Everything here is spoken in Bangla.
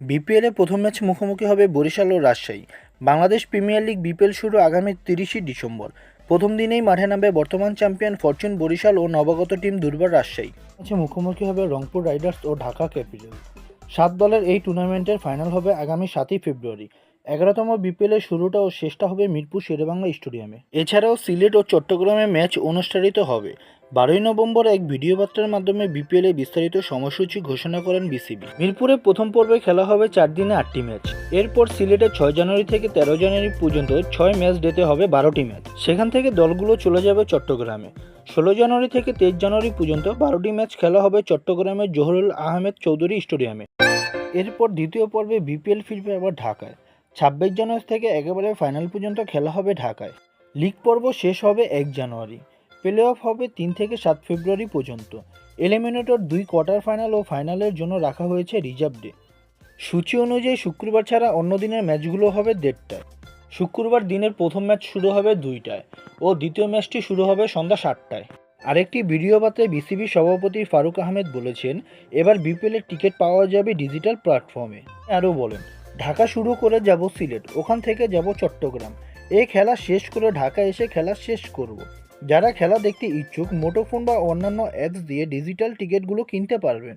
বিপিএলে প্রথম ম্যাচ মুখোমুখি হবে বরিশাল ও Rajshahi. Bangladesh premier league BPL শুরু আগামী তিরিশে ডিসেম্বর। প্রথম দিনেই মাঠে নামবে বর্তমান চ্যাম্পিয়ন ফরচুন বরিশাল ও নবাগত টিম দুর্বার রাজশাহী। ম্যাচে মুখোমুখি হবে রংপুর রাইডার্স ও ঢাকা ক্যাপিটাল। সাত দলের এই টুর্নামেন্টের ফাইনাল হবে আগামী সাতই ফেব্রুয়ারি। এগারোতম বিপিএলের শুরুটা ও শেষটা হবে মিরপুর শেরেবাংলা স্টেডিয়ামে। এছাড়াও সিলেট ও চট্টগ্রামে ম্যাচ অনুষ্ঠিত হবে। বারোই নভেম্বর এক ভিডিও বার্তার মাধ্যমে বিপিএল বিস্তারিত সময়সূচি ঘোষণা করেন বিসিবি মিরপুরে প্রথম পর্বে খেলা হবে চার দিনে আটটি ম্যাচ। এরপর সিলেটে ছয় জানুয়ারি থেকে তেরো জানুয়ারি পর্যন্ত ছয় ম্যাচ ডেতে হবে বারোটি ম্যাচ। সেখান থেকে দলগুলো চলে যাবে চট্টগ্রামে। ষোলো জানুয়ারি থেকে তেইশ জানুয়ারি পর্যন্ত বারোটি ম্যাচ খেলা হবে চট্টগ্রামের জহরুল আহমেদ চৌধুরী স্টেডিয়ামে। এরপর দ্বিতীয় পর্বে বিপিএল ফিরবে আবার ঢাকায়। ছাব্বিশ জানুয়ারি থেকে একেবারে ফাইনাল পর্যন্ত খেলা হবে ঢাকায়। লিগ পর্ব শেষ হবে এক জানুয়ারি। প্লে অফ হবে তিন থেকে সাত ফেব্রুয়ারি পর্যন্ত। এলিমিনেটর দুই কোয়ার্টার ফাইনাল ও ফাইনালের জন্য রাখা হয়েছে রিজার্ভ ডে সূচি অনুযায়ী শুক্রবার ছাড়া অন্য দিনের ম্যাচগুলো হবে দেড়টায়। শুক্রবার দিনের প্রথম ম্যাচ শুরু হবে দুইটায় ও দ্বিতীয় ম্যাচটি শুরু হবে সন্ধ্যা সাতটায়। আরেকটি ভিডিও বার্তায় বিসিবি সভাপতি ফারুক আহমেদ বলেছেন, এবার বিপিএলের টিকিট পাওয়া যাবে ডিজিটাল প্ল্যাটফর্মে আরও বলেন, ঢাকা শুরু করে যাব সিলেট, ওখান থেকে যাব চট্টগ্রাম। এই খেলা শেষ করে ঢাকা এসে খেলা শেষ করব। যারা খেলা দেখতে ইচ্ছুক মোটোফোন বা অন্যান্য অ্যাপস দিয়ে ডিজিটাল টিকিটগুলো কিনতে পারবেন।